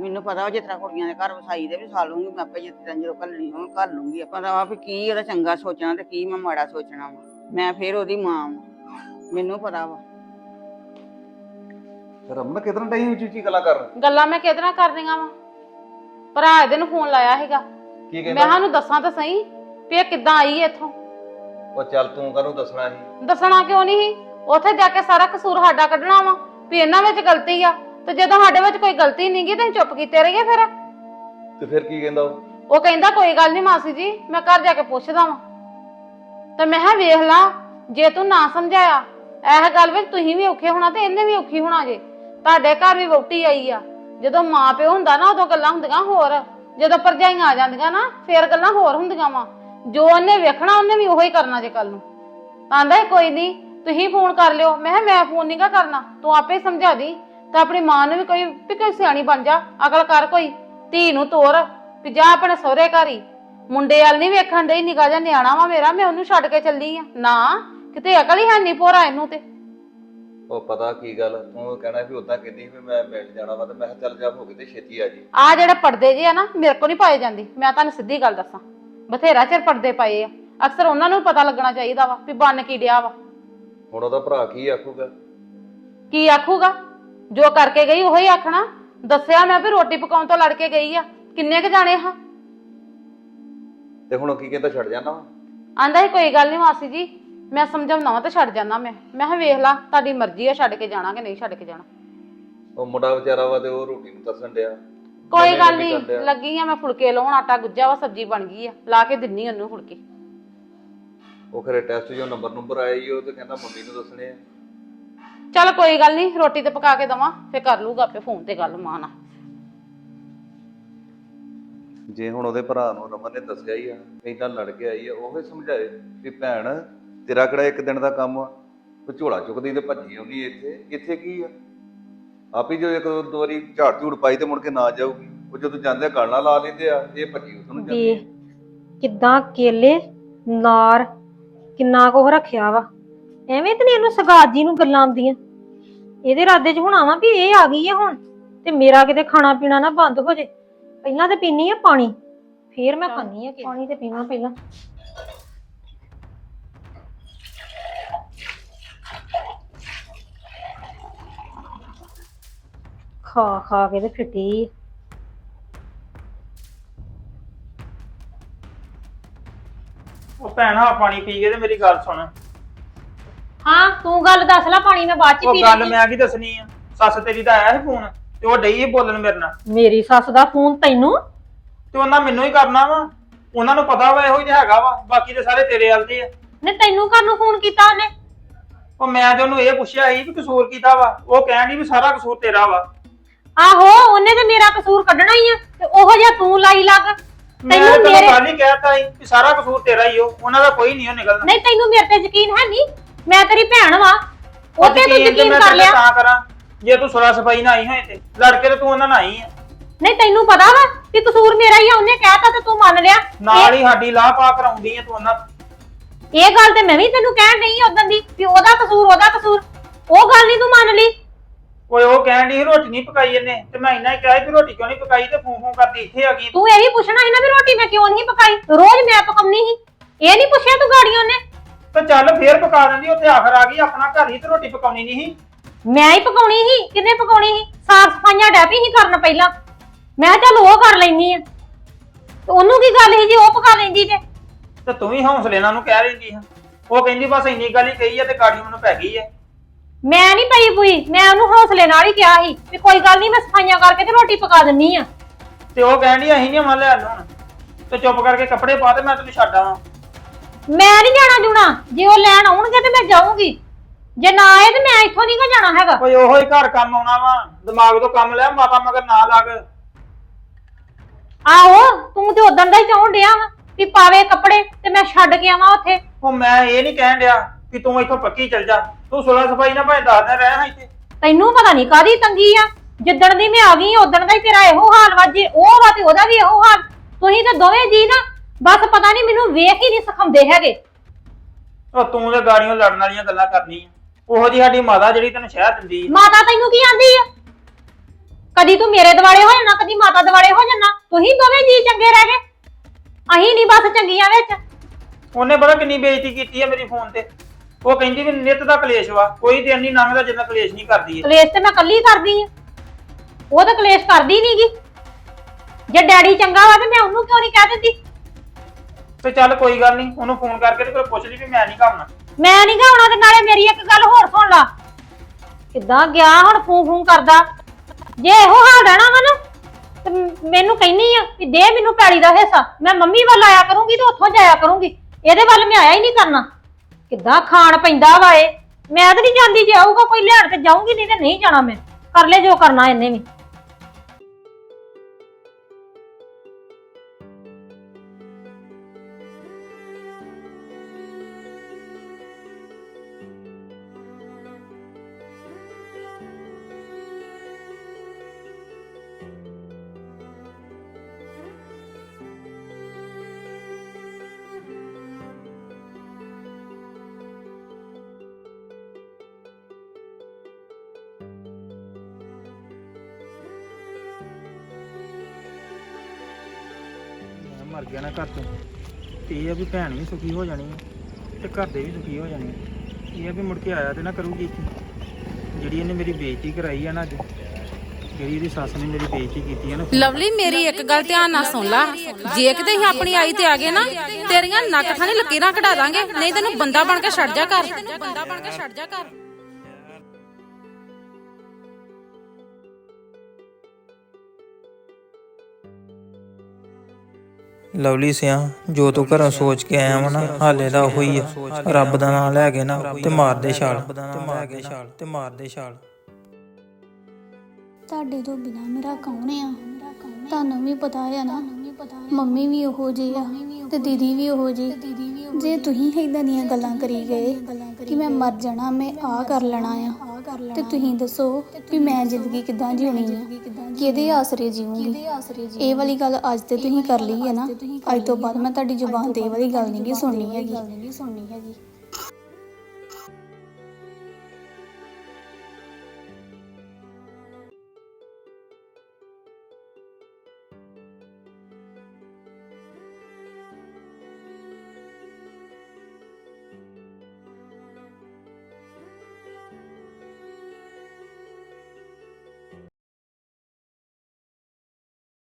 ਮੈਨੂੰ ਪਤਾ ਵਾ ਜਿਸ ਤਰ੍ਹਾਂ ਕੁੜੀਆਂ ਦੇ ਘਰ ਵਸਾਈ ਦੇ ਵੀ ਖਾ ਲੂੰਗੀ ਮੈਂ ਆਪੇ ਜਿਸ ਤਰ੍ਹਾਂ ਜਦੋਂ ਘੱਲਣੀ ਹੋਣ, ਘੱਲ ਲੂੰਗੀ। ਆਪਾਂ ਦਾ ਵਾ ਕੀ ਉਹਦਾ ਚੰਗਾ ਸੋਚਣਾ ਤੇ ਕੀ ਮੈਂ ਮਾੜਾ ਸੋਚਣਾ ਵਾ। ਮੈਂ ਫੇਰ ਉਹਦੀ ਮਾਂ ਵਾਂ। ਮੈਨੂੰ ਪਤਾ ਵਾ। ਰਮਨ ਕਿਤਨਾ ਟਾਈਮ ਉੱਚੀ ਉੱਚੀ ਗੱਲਾਂ ਕਰ ਗੱਲਾਂ ਮੈਂ ਕਿਹਦੇ ਨਾਲ ਕਰਦੀਆਂ ਵਾ? ਭਰਾ ਇਹਦੇ ਨੂੰ ਫੋਨ ਲਾਇਆ ਹੈਗਾ ਕੀ ਮੈਂ ਕਹਿੰਦਾ? ਦੱਸਾਂ ਤਾਂ ਸਹੀ ਵੀ ਇਹ ਕਿੱਦਾਂ ਆਈ ਹੈ ਇੱਥੋਂ। ਉਹ ਚੱਲ ਤੂੰ ਕਾਹਨੂੰ ਦੱਸਣਾ ਸੀ ਦੱਸਣਾ ਕਿਉਂ ਨਹੀਂ? ਸੀ ਉੱਥੇ ਜਾ ਕੇ ਸਾਰਾ ਕਸੂਰ ਸਾਡਾ ਕੱਢਣਾ ਵਾ ਵੀ ਇਹਨਾਂ ਵਿੱਚ ਗਲਤੀ ਆ। ਤੇ ਜਦੋਂ ਸਾਡੇ ਵਿੱਚ ਕੋਈ ਗਲਤੀ ਨਹੀਂ ਗਈ ਤਾਂ ਅਸੀਂ ਚੁੱਪ ਕੀਤੇ ਰਹੀਏ ਫਿਰ। ਤੇ ਫਿਰ ਕੀ ਕਹਿੰਦਾ ਉਹ? ਉਹ ਕਹਿੰਦਾ ਕੋਈ ਗੱਲ ਨਹੀਂ ਮਾਸੀ ਜੀ ਮੈਂ ਘਰ ਜਾ ਕੇ ਪੁੱਛਦਾ ਵਾਂ। ਤੇ ਮੈਂ ਕਿਹਾ ਵੇਖ ਲਾ ਜੇ ਤੂੰ ਨਾ ਸਮਝਾਇਆ ਇਹ ਗੱਲ ਵਿੱਚ ਤੁਸੀਂ ਵੀ ਔਖੇ ਹੋਣਾ ਤੇ ਇਹਨੇ ਵੀ ਔਖੀ ਹੋਣਾ ਜੇ। ਤੁਹਾਡੇ ਘਰ ਵੀ ਵਹੁਟੀ ਆਈ ਆ। ਜਦੋਂ ਮਾਂ ਪਿਓ ਹੁੰਦਾ ਨਾ, ਉਦੋਂ ਗੱਲਾਂ ਹੁੰਦੀਆਂ ਹੋਰ। ਜਦੋਂ ਭਰਜਾਈਆਂ ਆ ਜਾਂਦੀਆਂ ਨਾ, ਫੇਰ ਗੱਲਾਂ ਹੋਰ ਹੁੰਦੀਆਂ ਵਾ। ਜੋ ਉਹਨੇ ਵੇਖਣਾ, ਉਹਨੇ ਵੀ ਉਹੀ ਕਰਨਾ ਜੇ ਕੱਲ ਨੂੰ। ਆਂਦਾ ਕੋਈ ਨਹੀਂ ਤੁਸੀਂ ਫੋਨ ਕਰ ਲਿਓ। ਮੈਂ ਕਿਹਾ, ਮੈਂ ਫੋਨ ਨਹੀਂਗਾ ਕਰਨਾ। ਤੂੰ ਆਪੇ ਸਮਝਾ ਦੀ। ਤਾਂ ਆਪਣੀ ਮਾਂ ਨੂੰ ਵੀ ਕੋਈ ਵੀ ਕੋਈ ਸਿਆਣੀ ਬਣ ਜਾ। ਅਕਲ ਕਰ ਕੋਈ। ਧੀ ਨੂੰ ਤੋਰ, ਵੀ ਜਾ ਆਪਣੇ ਸਹੁਰੇ ਘਰ ਹੀ। ਮੁੰਡੇ ਵਾਲ ਨਹੀਂ ਵੇਖਣ ਦੇ ਨਿਕਾ ਜਾ ਨਿਆਣਾ ਵਾ ਮੇਰਾ, ਮੈਂ ਉਹਨੂੰ ਛੱਡ ਕੇ ਚੱਲੀ ਆ। ਨਾ, ਕਿਤੇ ਅਕਲ ਹੀ ਹੈ ਨਹੀਂ ਪੋਰਾ ਇਹਨੂੰ ਤੇ। ਉਹ ਪਤਾ ਕੀ ਗੱਲ ਤੂੰ ਕਹਿਣਾ ਵੀ ਉਦਾਂ ਕਹਿੰਦੀ ਵੀ ਮੈਂ ਮਿਲ ਜਾਣਾ ਵਾ ਤੇ ਮੈਂ ਕਿਹਾ ਚੱਲ ਜਾ ਹੋ ਕੇ ਤੇ ਛੇਤੀ ਆ ਜੀ। ਆ ਜਿਹੜੇ ਪਰਦੇ ਜੇ ਆ ਨਾ ਮੇਰੇ ਕੋ ਨਹੀਂ ਪਾਏ ਜਾਂਦੇ। ਮੈਂ ਤੁਹਾਨੂੰ ਸਿੱਧੀ ਗੱਲ ਦੱਸਾਂ। ਬਥੇਰਾ ਚਿਰ ਪਰਦੇ ਪਏ ਆ। ਅਕਸਰ ਉਹਨਾਂ ਨੂੰ ਵੀ ਪਤਾ ਲੱਗਣਾ ਚਾਹੀਦਾ ਵਾ ਵੀ ਬੰਨ ਕੀ ਡਿਆ ਵਾ। ਹੁਣ ਉਹਦਾ ਭਰਾ ਕੀ ਆਖੂਗਾ? ਕੀ ਆਖੂਗਾ? ਜੋ ਕਰਕੇ ਗਈ ਉਹੀ ਆਖਣਾ। ਦੱਸਿਆ ਮੈਂ ਵੀ ਰੋਟੀ ਪਕਾਉਣ ਤੋਂ ਲੜ ਕੇ ਗਈ ਆ। ਕਿੰਨੇ ਕ ਜਾਣੇ ਹਾਂ? ਤੇ ਹੁਣ ਉਹ ਕੀ ਕਹਿੰਦਾ ਛੱਡ ਜਾਣਾ ਵਾ? ਆਂਦਾ ਸੀ ਕੋਈ ਗੱਲ ਨਹੀਂ ਮਾਸੀ ਜੀ। ਮੈਂ ਸਮਝਾਉਣਾ ਤੇ ਛੱਡ ਜਾਣਾ ਮੈਂ। ਮੈਂ ਕਿਹਾ ਵੇਖ ਲਾ ਤੁਹਾਡੀ ਮਰਜ਼ੀ ਆ ਛੱਡ ਕੇ ਜਾਣਾ ਕਿ ਨਹੀਂ ਛੱਡ ਕੇ ਜਾਣਾ। ਉਹ ਮੁੰਡਾ ਵਿਚਾਰਾ ਵਾ ਤੇ ਉਹ ਰੋਟੀ ਨੂੰ ਤਰਸਣ ਡਿਆ। ਕੋਈ ਗੱਲ ਨਹੀਂ। ਲੱਗੀ ਆ ਮੈਂ ਫੁਲਕੇ ਲਾਉਣ ਆਟਾ ਗੁੱਜਾ ਵਾ ਸਬਜ਼ੀ ਬਣ ਗਈ ਆ। ਲਾ ਕੇ ਦਿੰਨੀ ਉਹਨੂੰ ਫੁਲਕੇ। ਉਹ ਖਰੇ ਟੈਸਟ ਜੋ ਨੰਬਰ ਨੰਬਰ ਆਇਆ ਹੀ ਉਹ ਤੇ ਕਹਿੰਦਾ ਮੰਮੀ ਨੂੰ ਦੱਸਣੇ ਆ। ਚੱਲ ਕੋਈ ਗੱਲ ਨਹੀਂ ਰੋਟੀ ਤੇ ਪਕਾ ਕੇ ਦਵਾਂ ਫੇਰ ਕਰ ਲੂਗਾ ਆਪੇ ਫੋਨ ਤੇ ਗੱਲ ਮਾਂ ਨਾਲ। ਜੇ ਹੁਣ ਉਹਦੇ ਭਰਾ ਨੂੰ ਰਮਨ ਨੇ ਦੱਸਿਆ ਹੀ ਆ ਏਦਾਂ ਲੜ ਕੇ ਆਈ ਆ ਉਹ ਹੀ ਸਮਝਾਏ ਵੀ ਭੈਣ ਤੇਰਾ ਕਿਹੜਾ ਇੱਕ ਦਿਨ ਦਾ ਕੰਮ ਆ? ਤੂੰ ਝੋਲਾ ਚੁੱਕਦੀ ਤੇ ਭੱਜੀ ਆਉਂਦੀ ਇੱਥੇ। ਇੱਥੇ ਕੀ ਆ? ਆਪੀ ਜੋ ਇੱਕ ਦੋ ਵਾਰੀ ਝਾੜ ਝੂੜ ਪਾਈ ਤੇ ਮੁੜ ਕੇ ਨਾ ਜਾਊਗੀ। ਉਹ ਜਦੋਂ ਜਾਂਦੇ ਗੱਲ ਨਾਲ ਲਾ ਲੈਂਦੇ ਆ ਇਹ ਭੱਜੀ ਉਸ ਨੂੰ ਜਾਂਦੀ। ਵੇਖ ਕਿੱਦਾਂ ਕੇਲੇ ਨਾਰ ਕਿੰਨਾ ਕੁ ਰੱਖਿਆ ਵਾ। ਐਵੇਂ ਤੇ ਨੀ ਇਹਨੂੰ ਸਗਾਤ ਜੀ ਨੂੰ ਗੱਲਾਂ ਆਉਂਦੀਆਂ। ਇਹਦੇ ਇਰਾਦੇ 'ਚ ਹੁਣ ਆਵਾਂ ਵੀ ਇਹ ਆ ਗਈ ਆ ਹੁਣ। ਤੇ ਮੇਰਾ ਕਿਤੇ ਖਾਣਾ ਪੀਣਾ ਨਾ ਬੰਦ ਹੋ ਜੇ। ਪਹਿਲਾਂ ਤੇ ਪੀਨੀ ਆ ਪਾਣੀ। ਫੇਰ ਮੈਂ ਖਾਣੀ ਆ ਪਾਣੀ ਤੇ ਪੀਵਾਂ ਪਹਿਲਾਂ। ਖਾ ਖਾ ਕੇ ਤੇ ਫਿੱਟੀ। ਉਹ ਭੈਣਾ ਪਾਣੀ ਪੀ ਕੇ ਤੇ ਮੇਰੀ ਗੱਲ ਸੁਣ। ਹਾਂ ਤੂੰ ਗੱਲ ਦੱਸ ਲੈ ਪਾਣੀ ਮੈਂ ਬਾਅਦ ਚ ਉਹ ਪੀ ਗੱਲ ਲੈਂਦੀ। ਮੈਂ ਕੀ ਦੱਸਣੀ ਆ? ਸੱਸ ਤੇਰੀ ਦਾ ਆਇਆ ਸੀ ਫੋਨ ਤੇ ਉਹ ਡਈ ਸੀ ਬੋਲਣ ਮੇਰੇ ਨਾਲ। ਮੇਰੀ ਸੱਸ ਦਾ ਫੋਨ ਤੈਨੂੰ? ਤੇ ਉਹਨਾਂ ਮੈਨੂੰ ਹੀ ਕਰਨਾ ਵਾ। ਉਹਨਾਂ ਨੂੰ ਪਤਾ ਵਾ ਇਹੋ ਜਿਹਾ ਹੈਗਾ ਵਾ। ਬਾਕੀ ਤੇ ਸਾਰੇ ਤੇਰੇ ਵੱਲ ਦੇ ਆ। ਨੇ ਤੈਨੂੰ ਕਾਹਨੂੰ ਫੋਨ ਕੀਤਾ ਉਹਨੇ? ਉਹ ਮੈਂ ਤੇ ਉਹਨੂੰ ਇਹ ਪੁੱਛਿਆ ਸੀ ਵੀ ਕਸੂਰ ਕੀਤਾ ਵਾ। ਉਹ ਕਹਿਣ ਡਈ ਵੀ ਸਾਰਾ ਕਸੂਰ ਤੇਰਾ ਵਾ। ਆਹੋ ਉਹਨੇ ਤੇ ਮੇਰਾ ਕਸੂਰ ਕੱਢਣਾ ਹੀ ਆ ਤੇ ਉਹੋ ਜਿਹਾ ਤੂੰ ਲਾਈ ਲੱਗ। ਮੈਂ ਤੈਨੂੰ ਤੈਨੂੰ ਮੇਰੇ ਗੱਲ ਹੀ ਕਹਿਤਾ ਸੀ ਕਿ ਸਾਰਾ ਕਸੂਰ ਤੇਰਾ ਹੀ ਉਹ ਉਹਨਾਂ ਦਾ ਕੋਈ ਨਹੀਂ ਉਹ ਨਿਕਲਣਾ। ਨਹੀਂ ਤੈਨੂੰ ਮੇਰੇ ਤੇ ਯਕੀਨ ਹੈ ਨਹੀਂ ਮੈਂ ਤੇਰੀ ਭੈਣ ਵਾਂ ਉਹ ਤੇ ਤੂੰ ਯਕੀਨ ਤੇ ਯਕੀਨ ਮੈਂ ਕਰ ਤੇਰੇ ਲਿਆ। ਤਾਂ ਕਰਾਂ ਜੇ ਤੂੰ ਸੁਲਾ ਸਫ਼ਾਈ ਨਾ ਆਈ ਹੋਏ ਤੇ ਲੜ ਕੇ ਤੇ ਤੂੰ ਉਹਨਾਂ ਨਾਲ ਆਈ ਆ। ਨਹੀਂ ਤੈਨੂੰ ਪਤਾ ਵਾ ਕਿ ਕਸੂਰ ਮੇਰਾ ਹੀ ਆ ਉਹਨੇ ਕਹਿਤਾ ਤੇ ਤੂੰ ਮੰਨ ਲਿਆ। ਨਾਲ ਹੀ ਸਾਡੀ ਲਾਹ ਪਾ ਕਰਾਉਂਦੀ ਆ ਤੂੰ ਉਹਨਾਂ ਇਹ ਗੱਲ ਤੇ ਮੈਂ ਵੀ ਤੈਨੂੰ ਕਹਿਣ ਨਹੀਂ ਉਦੋਂ ਦੀ ਵੀ ਉਹਦਾ ਕਸੂਰ ਉਹਦਾ ਕਸੂਰ। ਉਹ ਗੱਲ ਨਹੀਂ ਤੂੰ ਮੰਨ ਲਈ। ਓਏ ਉਹ ਕਹਿਣ ਦੀ ਰੋਟੀ ਨਹੀਂ ਪਕਾਈ ਇਹਨੇ? ਤੇ ਮੈਂ ਇੰਨਾ ਹੀ ਕਿਹਾ ਵੀ ਰੋਟੀ ਕਿਉਂ ਨਹੀਂ ਪਕਾਈ ਤੇ ਫੂੰ ਫੂੰ ਕਰਦੀ ਇੱਥੇ ਆ ਗਈ। ਤੂੰ ਇਹ ਵੀ ਪੁੱਛਣਾ ਸੀ ਨਾ ਵੀ ਰੋਟੀ ਮੈਂ ਕਿਉਂ ਨਹੀਂ ਪਕਾਈ? ਰੋਜ਼ ਮੈਂ ਪਕਾਉਣੀ ਸੀ। ਇਹ ਨਹੀਂ ਪੁੱਛਿਆ ਤੂੰ ਗਾੜੀਆਂ ਨੇ ਤੇ ਚੱਲ ਫੇਰ ਪਕਾ ਦਿੰਦੀ ਉੱਥੇ ਆਖਰ ਆ ਗਈ ਆਪਣਾ ਘਰ ਹੀ ਤੇ ਰੋਟੀ ਪਕਾਉਣੀ ਨਹੀਂ ਸੀ। ਮੈਂ ਹੀ ਪਕਾਉਣੀ ਸੀ। ਕਿੰਨੇ ਪਕਾਉਣੀ ਸੀ? ਸਾਫ਼ ਸਫਾਈਆਂ ਡੈਪੀ ਹੀ ਕਰਨ ਪਹਿਲਾਂ। ਮੈਂ ਚੱਲ ਉਹ ਕਰ ਲੈਣੀ ਆ। ਤੇ ਉਹਨੂੰ ਕੀ ਗੱਲ ਸੀ ਜੀ ਉਹ ਪਕਾ ਲੈਂਦੀ ਤੇ? ਤੇ ਤੂੰ ਵੀ ਹੌਸਲੇ ਨਾਲ ਨੂੰ ਕਹਿ ਰਹੀ ਹਾਂ ਉਹ ਕਹਿੰਦੀ ਬਸ ਇੰਨੀ ਗੱਲ ਹੀ ਕਹੀ ਆ ਤੇ ਗਾੜੀ ਮੈਨੂੰ ਪੈ ਗਈ ਆ। ਮੈਂ ਨਹੀਂ ਪਈ ਪੂਈ ਮੈਂ ਉਹਨੂੰ ਹੌਸਲੇ ਨਾਲ ਹੀ ਕਿਹਾ ਸੀ ਵੀ ਕੋਈ ਗੱਲ ਨਹੀਂ ਮੈਂ ਸਫਾਈਆਂ ਕਰਕੇ ਤੇ ਰੋਟੀ ਪਕਾ ਦਿੰਨੀ ਆ। ਤੇ ਉਹ ਕਹਿਣ ਦੀ ਅਸੀਂ ਨਹੀਂ ਆਉਣਾ ਲੈਣ ਨੂੰ ਹੁਣ ਤੇ ਚੁੱਪ ਕਰਕੇ ਕੱਪੜੇ ਪਾ ਤੇ ਮੈਂ ਤੈਨੂੰ ਛੱਡ ਆਵਾਂ। ਮੈਂ ਨਹੀਂ ਜਾਣਾ ਜੁਣਾ ਜੇ ਉਹ ਲੈਣ ਆਉਣਗੇ ਤੇ ਮੈਂ ਜਾਊਂਗੀ। ਜੇ ਨਾ ਆਏ ਤੇ ਮੈਂ ਇੱਥੋਂ ਨਹੀਂ ਜਾਣਾ ਹੈਗਾ। ਓਏ ਉਹੋ ਹੀ ਘਰ ਕੰਮ ਆਉਣਾ ਵਾ ਦਿਮਾਗ ਤੋਂ ਕੰਮ ਲੈ ਮਾਤਾ ਮਗਰ ਨਾ ਲੱਗ। ਆਹੋ ਤੂੰ ਤੇ ਉਦੋਂ ਦਾ ਹੀ ਚਾਹੁੰ ਡਿਆ ਵਾ ਵੀ ਪਾਵੇ ਕੱਪੜੇ ਤੇ ਮੈਂ ਛੱਡ ਕੇ ਆਵਾਂ ਉੱਥੇ। ਉਹ ਮੈਂ ਇਹ ਨਹੀਂ ਕਹਿਣ ਡਿਆ ਕਿ ਤੂੰ ਇੱਥੋਂ ਪੱਕੀ ਚੱਲ ਜਾ। ਤੂੰ ਸੁਲਾ ਸਫ਼ਾਈ ਨਾ ਭਾਵੇਂ ਦੱਸ ਦਿਨ ਰਹਿ ਹਾਂ ਇੱਥੇ। ਤੈਨੂੰ ਪਤਾ ਨਹੀਂ ਕਾਦੀ ਤੰਗੀ ਆ। ਜਿੱਦਣ ਦੀ ਮੈਂ ਆ ਗਈ ਉਦੋਂ ਦਾ ਹੀ ਤੇਰਾ ਇਹੋ ਹਾਲ ਵਾ ਜੇ ਉਹ ਵਾ ਤੇ ਉਹਦਾ ਵੀ ਇਹੋ ਹਾਲ। ਤੁਸੀਂ ਤਾਂ ਦੋਵੇਂ ਜੀ ਨਾ ਬਸ ਪਤਾ ਨਹੀਂ ਮੈਨੂੰ ਵੇਖ ਹੀ ਨਹੀਂ ਸਿਖਾਉਂਦੇ ਹੈਗੇ। ਉਹ ਤੂੰ ਤੇ ਗਾੜੀਆਂ ਲੜਨ ਵਾਲੀਆਂ ਗੱਲਾਂ ਕਰਨੀ ਆ। ਉਹੋ ਜੀ ਸਾਡੀ ਮਾਤਾ ਜਿਹੜੀ ਤੈਨੂੰ ਸ਼ਹਿਰ ਦਿੰਦੀ ਆ। ਮਾਤਾ ਤੈਨੂੰ ਕੀ ਆਂਦੀ ਆ? ਕਦੀ ਤੂੰ ਮੇਰੇ ਦਿਵਾਲੇ ਹੋ ਜਾਣਾ ਕਦੀ ਮਾਤਾ ਦਿਵਾਲੇ ਹੋ ਜਾਣਾ। ਤੁਸੀਂ ਦੋਵੇਂ ਜੀ ਚੰਗੇ ਰਹਿ ਗਏ। ਅਹੀਂ ਨਹੀਂ ਬਸ ਚੰਗੀਆਂ ਵਿੱਚ। ਉਹਨੇ ਬੜਾ ਕਿੰਨੀ ਬੇਇੱਜ਼ਤੀ ਕੀਤੀ ਆ ਮੇਰੀ ਫੋਨ ਤੇ। ਉਹ ਕਹਿੰਦੀ ਵੀ ਨਿੱਤ ਦਾ ਕਲੇਸ਼ ਵਾ ਕੋਈ ਦਿਨ ਨਹੀਂ ਲੰਘਦਾ ਜਿੰਨਾ ਕਲੇਸ਼ ਨਹੀਂ ਕਰਦੀ ਏ ਕਲੇਸ਼ ਤੇ ਮੈਂ ਕੱਲੀ ਕਰਦੀ ਆ। ਉਹ ਤਾਂ ਕਲੇਸ਼ ਕਰਦੀ ਨਹੀਂਗੀ ਜੇ ਡੈਡੀ ਚੰਗਾ ਵਾ ਤੇ ਮੈਂ ਉਹਨੂੰ ਕਿਉਂ ਨਹੀਂ ਕਹਿ ਦਿੰਦੀ? ਤੇ ਚੱਲ ਕੋਈ ਗੱਲ ਨਹੀਂ ਉਹਨੂੰ ਫੋਨ ਕਰਕੇ ਤੇ ਕੋਈ ਪੁੱਛ ਲਈ ਵੀ ਮੈਂ ਨਹੀਂ ਘਾਉਣਾ ਮੈਂ ਨਹੀਂ ਗਾਉਣਾ ਤੇ ਨਾਲੇ ਮੇਰੀ ਇੱਕ ਗੱਲ ਹੋਰ ਸੁਣ ਲਾ। ਕਿੱਦਾਂ ਗਿਆ ਹੁਣ ਫੂੰ ਫੂੰ ਕਰਦਾ? ਜੇ ਇਹੋ ਹਾਲ ਰਹਿਣਾ ਵਾ ਨਾ ਤੇ ਮ- ਮੈਨੂੰ ਕਹਿਨੀ ਆ ਕਿ ਦੇ ਮੈਨੂੰ ਪੈਲੀ ਦਾ ਹਿੱਸਾ। ਮੈਂ ਮੰਮੀ ਵੱਲ ਆਇਆ ਕਰੂੰਗੀ ਤੇ ਉੱਥੋਂ ਜਾਇਆ ਕਰੂੰਗੀ। ਇਹਦੇ ਵੱਲ ਮੈਂ ਆਇਆ ਹੀ ਨਹੀਂ ਕਰਨਾ। ਕਿੱਦਾਂ ਖਾਣ ਪੈਂਦਾ ਵਾ ਏ ਮੈਂ ਤਾਂ ਨਹੀਂ ਜਾਂਦੀ, ਜੇ ਆਊਗਾ ਕੋਈ ਲੈਣ ਤੇ ਜਾਊਂਗੀ, ਨਹੀਂ ਤੇ ਨਹੀਂ ਜਾਣਾ ਮੈਂ। ਕਰ ਲੈ ਜੋ ਕਰਨਾ ਇਹਨੇ ਵੀ। ਮਰ ਗਿਆ ਨਾ ਘਰ ਤੋਂ। ਤੇ ਇਹ ਆ ਵੀ ਭੈਣ ਵੀ ਸੁਖੀ ਹੋ ਜਾਣੀ ਹੈ ਤੇ ਘਰ ਦੇ ਵੀ ਸੁਖੀ ਹੋ ਜਾਣੇ ਆ। ਇਹ ਆ ਵੀ ਮੁੜ ਕੇ ਆਇਆ ਤੇ ਨਾ ਕਰੂਗੀ ਇੱਥੇ। ਜਿਹੜੀ ਇਹਨੇ ਮੇਰੀ ਬੇਇੱਜ਼ਤੀ ਕਰਾਈ ਆ ਨਾ ਅੱਜ, ਜਿਹੜੀ ਇਹਦੀ ਸੱਸ ਨੇ ਮੇਰੀ ਬੇਇੱਜ਼ਤੀ ਕੀਤੀ ਆ ਨਾ ਲਵਲੀ, ਮੇਰੀ ਇੱਕ ਗੱਲ ਧਿਆਨ ਨਾਲ ਸੁਣ ਲਾ। ਜੇ ਕਿਤੇ ਹੀ ਆਪਣੀ ਆਈ ਤੇ ਆ ਗਏ ਨਾ, ਤੇਰੀਆਂ ਨੱਕ ਥਾਣੀ ਲਕੀਰਾਂ ਕਢਾ ਦਾਂਗੇ, ਨਹੀਂ ਤੈਨੂੰ ਬੰਦਾ ਬਣ ਕੇ ਛੱਡ ਜਾ ਕਰ ਬੰਦਾ ਬਣ ਕੇ ਛੱਡ ਜਾ ਕਰ ਲਵਲੀ ਸਿਆ, ਜੋ ਤੂੰ ਘਰੋਂ ਸੋਚ ਕੇ ਆਇਆ ਵਾ ਨਾ, ਹਾਲੇ ਦਾ ਉਹੀ ਆ। ਰੱਬ ਦਾ ਨਾਮ ਲੈ ਕੇ ਨਾ, ਤੇ ਮਾਰ ਦੇ ਛਾਲ। ਤੇ ਮਾਰ ਦੇ ਛਾਲ ਤੇ ਮਾਰ ਦੇ ਛਾਲ। ਤੁਹਾਡੇ ਤੋਂ ਬਿਨਾ ਮੇਰਾ ਕੌਣ ਆ? ਤੁਹਾਨੂੰ ਵੀ ਪਤਾ ਆ ਨਾ। ਮੰਮੀ ਵੀ ਉਹੋ ਜਿਹੀ ਆ ਤੇ ਦੀਦੀ ਵੀ ਉਹੋ ਜਿਹੀ। ਜੇ ਤੁਸੀਂ ਇਦਾਂ ਦੀਆਂ ਗੱਲਾਂ ਕਰੀ ਗਏ ਕਿ ਮੈਂ ਮਰ ਜਾਣਾ, ਮੈਂ ਆ ਕਰ ਲੈਣਾ ਆ, ਤੇ ਤੁਸੀਂ ਦੱਸੋ ਵੀ ਮੈਂ ਜ਼ਿੰਦਗੀ ਕਿਦਾਂ ਜਿਉਣੀ ਆ? ਕਿਹਦੇ ਆਸਰੇ ਜੀਵਾਂਗੀ ਇਹ ਵਾਲੀ ਗੱਲ ਅੱਜ ਤੇ ਤੁਸੀਂ ਕਰ ਲਈ ਹੈ ਨਾ। ਅੱਜ ਤੋਂ ਬਾਅਦ ਮੈਂ ਤੁਹਾਡੀ ਜ਼ੁਬਾਨ ਤੇ ਇਹ ਵਾਲੀ ਗੱਲ ਨਹੀਂ ਸੁਣਨੀ ਹੈਗੀ।